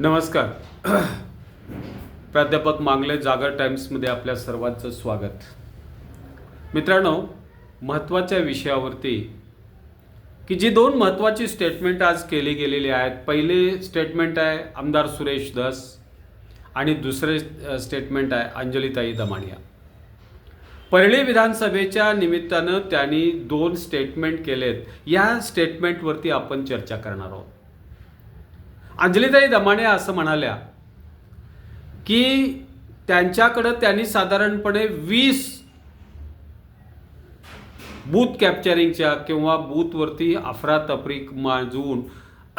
नमस्कार. प्राध्यापक मांगले जागर टाइम्समध्ये आपल्या सर्वांचं स्वागत. मित्रांनो महत्त्वाच्या विषयावरती की जी दोन महत्त्वाची स्टेटमेंट आज केली गेलेली आहेत पहिली स्टेटमेंट आहे आमदार सुरेश दस आणि दुसरे स्टेटमेंट आहे अंजलीताई दमाणिया परळी विधानसभेच्या निमित्तानं त्यांनी दोन स्टेटमेंट केलेत. या स्टेटमेंटवरती आपण चर्चा करणार आहोत. अंजलीताई दमाणे असं म्हणाल्या की त्यांच्याकडं त्यांनी साधारणपणे वीस बूथ कॅप्चरिंगच्या किंवा बूथवरती अफरातफरी माजवून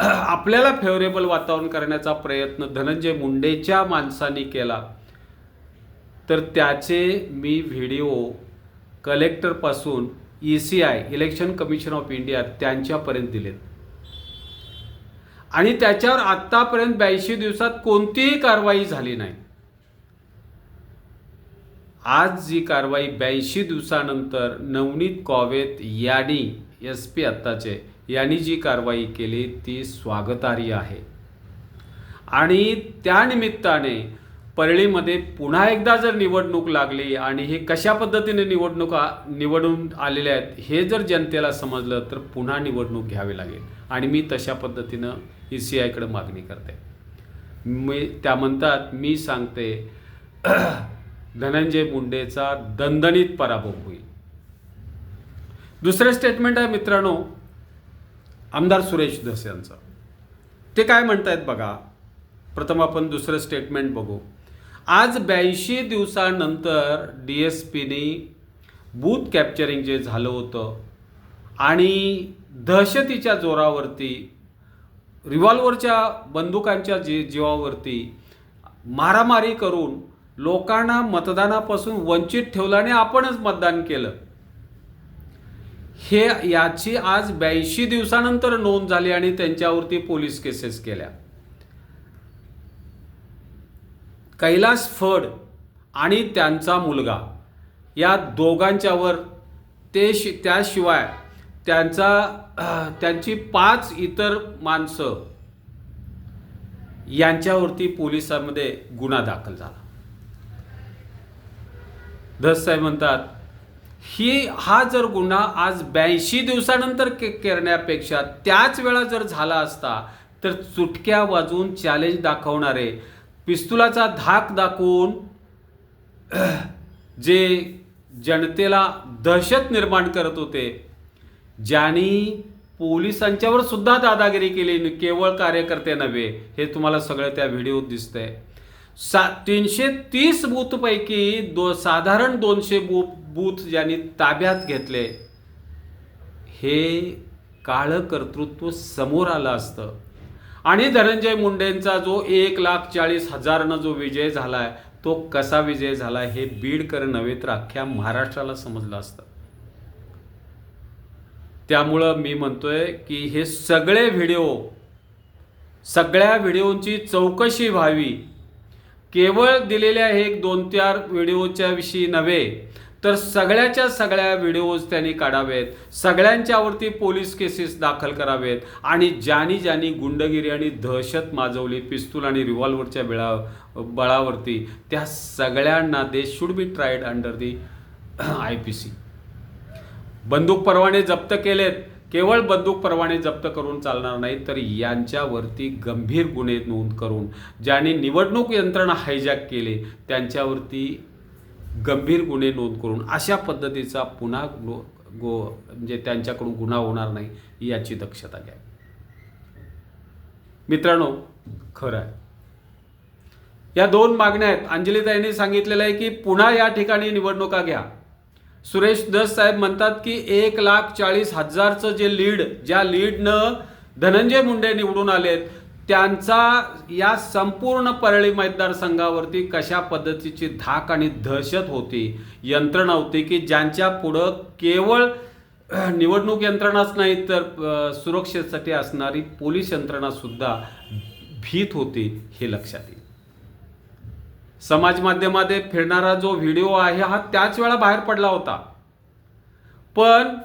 आपल्याला फेवरेबल वातावरण करण्याचा प्रयत्न धनंजय मुंडेच्या माणसांनी केला. तर त्याचे मी video कलेक्टरपासून E C I election commission of India त्यांच्यापर्यंत दिलेत. आणि त्याच्यावर आत्तापर्यंत ब्याऐंशी दिवसात कोणतीही कारवाई झाली नाही. आज जी कारवाई ब्याऐंशी दिवसानंतर नवनीत कॉवेत यांनी एस पी आत्ताचे यांनी जी कारवाई केली ती स्वागतार्ह आहे. आणि त्यानिमित्ताने परळीमध्ये पुन्हा एकदा जर निवडणूक लागली आणि हे कशा पद्धतीने निवडणुका निवडून आलेल्या आहेत हे जर जनतेला समजलं तर पुन्हा निवडणूक घ्यावी लागेल. आणि मी तशा पद्धतीनं ई सी आयकडे मागणी करते. मी त्या म्हणतात मी सांगते धनंजय मुंडेचा दणदणीत पराभव होईल. दुसरं स्टेटमेंट आहे मित्रांनो आमदार सुरेश धस यांचं. ते काय म्हणतायत बघा? प्रथम आपण दुसरं स्टेटमेंट बघू. आज ब्याऐंशी दिवसानंतर डी एस पीने बूथ कॅप्चरिंग जे झालं होतं आणि दहशतीच्या जोरावरती रिव्हॉल्वरच्या बंदुकांच्या जी जीवावरती मारामारी करून लोकांना मतदानापासून वंचित ठेवल्याने आपणच मतदान केलं. हे याची आज ब्याऐंशी दिवसानंतर नोंद झाली आणि त्यांच्यावरती पोलीस केसेस केल्या. कैलास फड आणि त्यांचा मुलगा या दोघांच्यावर ते शि त्याशिवाय त्यांचा त्यांची पाच इतर माणसं यांच्यावरती पोलिसांमध्ये गुन्हा दाखल झाला. धस साहेब म्हणतात ही हा जर गुन्हा आज ब्याऐंशी दिवसानंतर के करण्यापेक्षा त्याच वेळा जर झाला असता तर चुटक्या वाजवून चॅलेंज दाखवणारे पिस्तुलाचा धाक दाखवून जे जनतेला दहशत निर्माण करत होते ज्यांनी पोलिसांच्यावर सुद्धा दादागिरी केली केवळ कार्यकर्ते नव्हे हे तुम्हाला सगळं त्या व्हिडिओत दिसतंय. सा तीनशे तीस बूथपैकी दो साधारण दोनशे बू बूथ ज्यांनी ताब्यात घेतले हे काळं कर्तृत्व समोर आलं असतं. आणि धनंजय मुंडेंचा जो एक लाख चाळीस हजारनं जो विजय झालाय तो कसा विजय झाला हे बीडकर नव्हे तर अख्ख्या महाराष्ट्राला समजलं असतं. त्यामुळं मी म्हणतोय की हे सगळे व्हिडिओ सगळ्या व्हिडिओंची चौकशी व्हावी. केवळ दिलेल्या हे एक दोन चार व्हिडिओच्या विषयी नव्हे तर सगळ्याच्या सगळ्या व्हिडिओज त्यांनी काढावेत. सगळ्यांच्यावरती पोलीस केसेस दाखल करावेत. आणि ज्यानी ज्यानी गुंडगिरी आणि दहशत माजवली पिस्तूल आणि रिव्हॉल्वरच्या बिळा बळावरती त्या सगळ्यांना they should be tried under the I P C बंदूक परवाने जप्त केलेत. केवळ बंदूक परवाने जप्त करून चालणार नाही तर यांच्यावरती गंभीर गुन्हे नोंद करून ज्यांनी निवडणूक यंत्रणा हायजॅक केली त्यांच्यावरती गंभीर गुन्हे नोंद करून अशा पद्धतीचा पुन्हा गो गो म्हणजे त्यांच्याकडून गुन्हा होणार नाही याची दक्षता घ्या. मित्रांनो खरं आहे. या दोन मागण्या आहेत. अंजलीताईंनी सांगितलेलं आहे की पुन्हा या ठिकाणी निवडणुका घ्या. सुरेश दस साहेब म्हणतात की एक लाख चाळीस हजारचं जे लीड ज्या लीडनं धनंजय मुंडे निवडून आलेत त्यांचा या संपूर्ण परळी मतदारसंघावरती कशा पद्धतीची धाक आणि दहशत होती यंत्रणा होती की ज्यांच्या पुढं केवळ निवडणूक यंत्रणाच नाही तर सुरक्षेसाठी असणारी पोलीस यंत्रणा सुद्धा भीत होती हे लक्षात येईल. समाज माध्यमामध्ये फिरणारा जो व्हिडिओ आहे हा त्याच वेळा बाहेर पडला होता. पण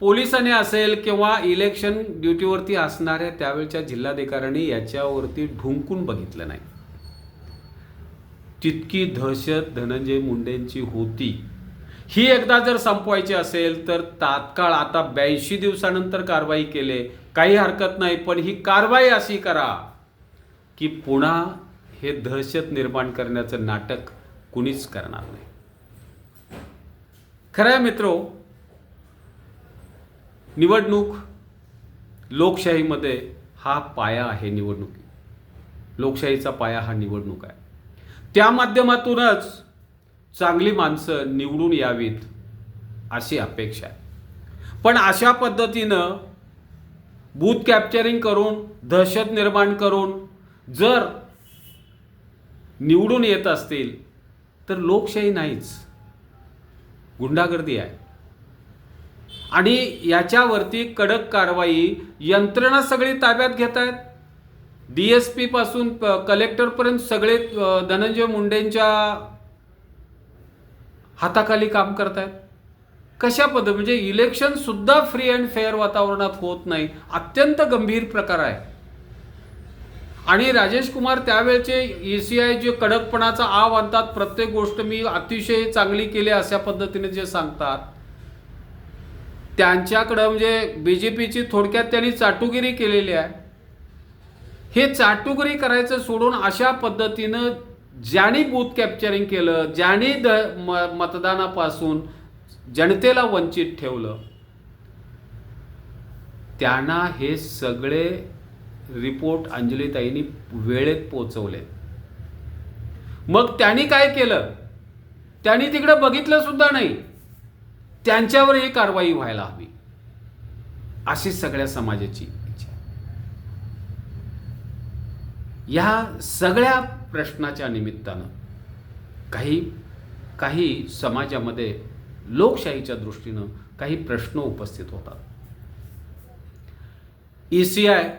पोलिसाने असेल किंवा इलेक्शन ड्युटीवरती असणाऱ्या त्यावेळच्या जिल्हाधिकाऱ्यांनी याच्यावरती ढुंकून बघितलं नाही. तितकी दहशत धनंजय मुंडेंची होती. ही एकदा जर संपवायची असेल तर तात्काळ आता ब्याऐंशी दिवसानंतर कारवाई केले. काही हरकत नाही पण ही कारवाई अशी करा की पुन्हा हे दहशत निर्माण करण्याचं नाटक कुणीच करणार नाही. खरं आहे मित्रो निवडणूक लोकशाहीमध्ये हा पाया आहे निवडणुकी. लोकशाहीचा पाया हा निवडणूक आहे. त्या माध्यमातूनच चांगली माणसं निवडून यावीत अशी अपेक्षा आहे. पण अशा पद्धतीनं बूथ कॅप्चरिंग करून दहशत निर्माण करून जर निवडून येत असतील तर लोकशाही नाहीच. गुंडागर्दी आहे. आणि याच्यावरती कडक कारवाई यंत्रणा सगळी ताब्यात घेत आहेत. डी एस पीपासून प- कलेक्टरपर्यंत सगळे धनंजय मुंडेंच्या हाताखाली काम करतायत कशा पद्धत म्हणजे इलेक्शनसुद्धा फ्री अँड फेअर वातावरणात होत नाही. अत्यंत गंभीर प्रकार आहे. आणि राजेश कुमार त्यावेळचे ई सी आय जे कडकपणाचा आव आणतात प्रत्येक गोष्ट मी अतिशय चांगली केली अशा पद्धतीने जे सांगतात. त्यांच्याकडं म्हणजे बी जे पीची थोडक्यात त्यांनी चाटुगिरी केलेली आहे. हे चाटुगिरी करायचं सोडून अशा पद्धतीनं ज्यांनी बूथ कॅप्चरिंग केलं ज्यांनी द म मतदानापासून जनतेला वंचित ठेवलं त्यांना हे सगळे रिपोर्ट अंजलीताईंनी वेळेत पोचवले मग त्यांनी काय केलं? त्यांनी तिकडे बघितलं सुद्धा नाही. त्यांच्यावर ही कारवाई व्हायला हवी. अशी सगळ्या समाजाची इच्छा. या सगळ्या प्रश्नाच्या निमित्तानं काही काही समाजामध्ये लोकशाहीच्या दृष्टीनं काही प्रश्न उपस्थित होतात. ई सी आय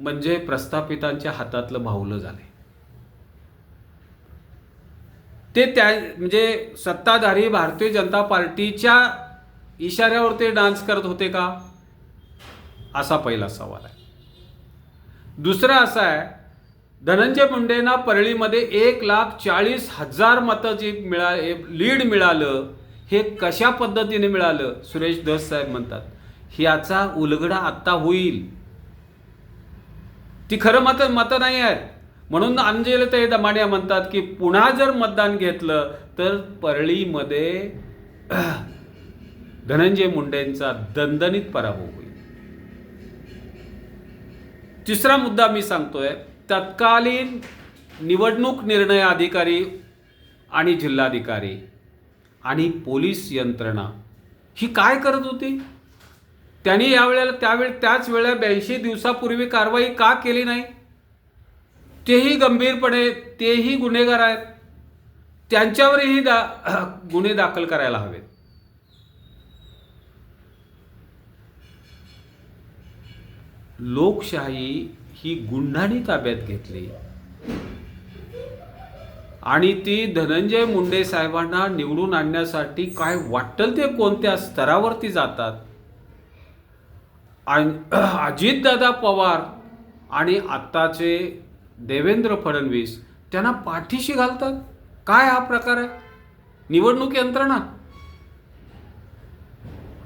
म्हणजे प्रस्थापितांच्या हातातलं भाऊलं झाले. ते त्या म्हणजे सत्ताधारी भारतीय जनता पार्टीच्या इशाऱ्यावर ते डान्स करत होते का? असा पहिला सवाल आहे. दुसरा असा आहे धनंजय मुंडेंना परळीमध्ये एक लाख चाळीस हजार मतं जी मिळा लीड मिळालं हे कशा पद्धतीने मिळालं? सुरेश दस साहेब म्हणतात ह्याचा उलगडा आत्ता होईल. ती खरं मत मतं नाही आहेत म्हणून अंजलीताई दमाडिया म्हणतात की पुन्हा जर मतदान घेतलं तर परळीमध्ये धनंजय मुंडेंचा दणदणीत पराभव होईल. तिसरा मुद्दा मी सांगतोय तत्कालीन निवडणूक निर्णय अधिकारी आणि जिल्हाधिकारी आणि पोलीस यंत्रणा ही काय करत होती? त्यांनी यावेळेला त्यावेळी त्याच वेळेला ब्याऐंशी दिवसापूर्वी कारवाई का केली नाही? तेही गंभीरपणे तेही गुन्हेगार आहेत. त्यांच्यावरही दा गुन्हे दाखल करायला हवेत. लोकशाही ही गुंडांनी ताब्यात घेतली. आणि ती धनंजय मुंडे साहेबांना निवडून आणण्यासाठी काय वाटेल ते कोणत्या स्तरावरती जातात? अजितदादा पवार आणि आत्ताचे देवेंद्र फडणवीस त्यांना पाठीशी घालतात. काय हा प्रकार आहे? निवडणूक यंत्रणा.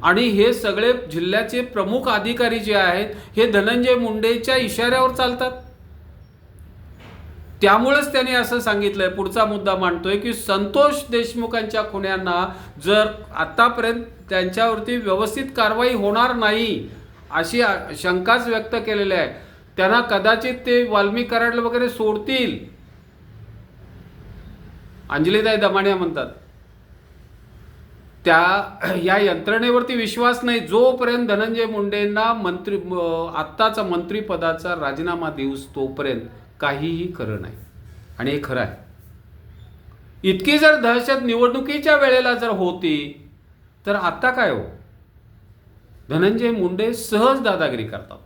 आणि हे सगळे जिल्ह्याचे प्रमुख अधिकारी जे आहेत हे धनंजय मुंडेच्या इशाऱ्यावर चालतात. त्यामुळेच त्यांनी असं सांगितलंय पुढचा मुद्दा मांडतोय की संतोष देशमुखांच्या खुण्यांना जर आतापर्यंत त्यांच्यावरती व्यवस्थित कारवाई होणार नाही अशी शंकाच व्यक्त केलेली आहे. त्यांना कदाचित ते वाल्मिक कराडला वगैरे सोडतील. अंजलीताई दमाण्या म्हणतात. त्या या यंत्रणेवरती विश्वास नाही. जोपर्यंत धनंजय मुंडेंना मंत्री आत्ताचा मंत्रीपदाचा राजीनामा देऊस तोपर्यंत काहीही खरं नाही. आणि हे खरं आहे. इतकी जर दहशत निवडणुकीच्या वेळेला जर होती तर आता काय हो? धनंजय मुंडे सहज दादागिरी करतात.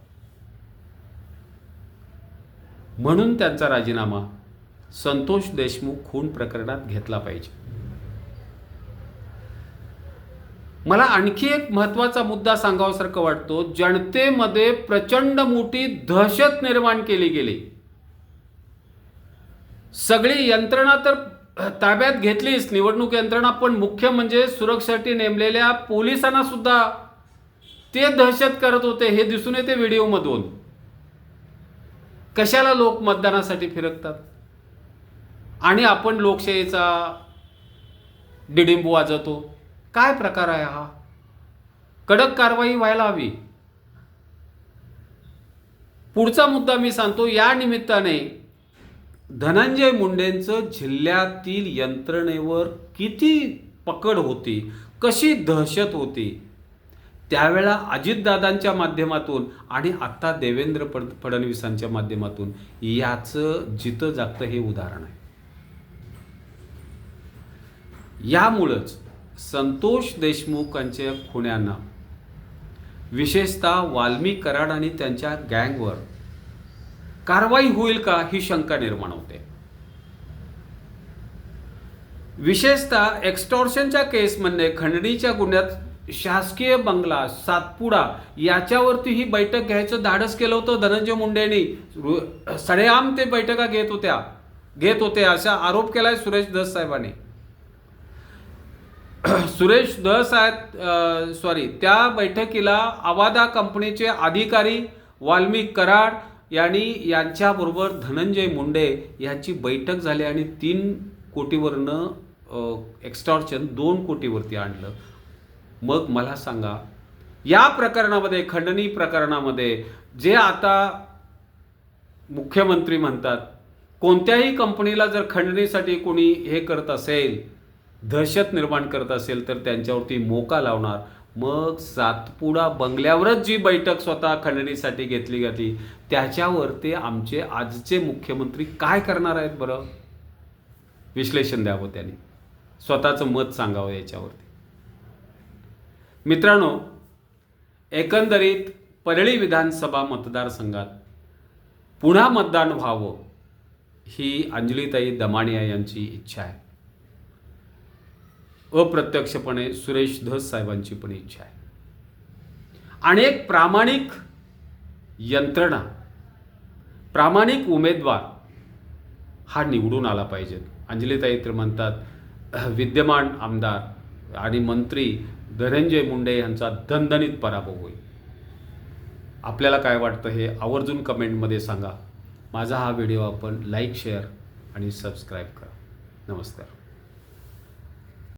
म्हणून त्यांचा राजीनामा संतोष देशमुख खून प्रकरणात घेतला पाहिजे. मला आणखी एक महत्त्वाचा मुद्दा सांगावासारखं वाटतो जनतेमध्ये प्रचंड मोठी दहशत निर्माण केली गेली. सगळी यंत्रणा तर ताब्यात घेतलीच निवडणूक यंत्रणा पण मुख्य म्हणजे सुरक्षेसाठी नेमलेल्या पोलिसांना सुद्धा ते दहशत करत होते हे दिसून येते व्हिडिओमधून. कशाला लोक मतदानासाठी फिरकतात? आणि आपण लोकशाहीचा डिडिंबू वाजवतो. काय प्रकार आहे हा? कडक कारवाई व्हायला हवी. पुढचा मुद्दा मी सांगतो या निमित्ताने धनंजय मुंडेंचं जिल्ह्यातील यंत्रणेवर किती पकड होती कशी दहशत होती त्यावेळा अजितदादांच्या माध्यमातून आणि आत्ता देवेंद्र फड फडणवीसांच्या माध्यमातून याचं जितं जागतं हे उदाहरण आहे. यामुळंच संतोष देशमुखांच्या खुण्यांना विशेषतः वाल्मी कराड आणि त्यांच्या गँगवर कारवाई होईल का ही शंका निर्माण होते. विशेषतः एक्स्टॉर्शनच्या केसमध्ये खंडणीच्या गुन्ह्यात शासकीय बंगला सातपुडा याच्यावरती ही बैठक घ्यायचं धाडस केलं होतं धनंजय मुंडेंनी. सडेआम ते बैठका घेत होत्या. घेत होते असा आरोप केलाय सुरेश दस साहेबांनी. सुरेश दस आहेत सॉरी त्या बैठकीला आवादा कंपनीचे अधिकारी वाल्मिक कराड यांनी यांच्याबरोबर धनंजय मुंडे यांची बैठक झाली आणि तीन कोटीवरनं एक्स्ट्रॉर्चन दोन कोटीवरती आणलं. मग मला सांगा या प्रकरणामध्ये खंडणी प्रकरणामध्ये जे आता मुख्यमंत्री म्हणतात कोणत्याही कंपनीला जर खंडणीसाठी कोणी हे करत असेल दहशत निर्माण करत असेल तर त्यांच्यावरती मोका लावणार. मग सातपुडा बंगल्यावरच जी बैठक स्वतः खंडणीसाठी घेतली गेली त्याच्यावर ते आमचे आजचे मुख्यमंत्री काय करणार आहेत बरं? विश्लेषण द्यावं त्यांनी. स्वतःचं मत सांगावं याच्यावरती. मित्रांनो एकंदरीत परळी विधानसभा मतदारसंघात पुन्हा मतदान व्हावं ही अंजलीताई दमाणिया यांची इच्छा आहे. अप्रत्यक्षपणे सुरेश धस साहेबांची पण इच्छा आहे. आणि एक प्रामाणिक यंत्रणा प्रामाणिक उमेदवार हा निवडून आला पाहिजेत. अंजलीताई तर म्हणतात विद्यमान आमदार आणि मंत्री धनंजय मुंडे यांचा दणदणीत पराभव होईल. आपल्याला काय वाटतं हे आवर्जून कमेंटमध्ये सांगा. माझा हा व्हिडिओ आपण लाईक शेअर आणि सबस्क्राईब करा. नमस्कार.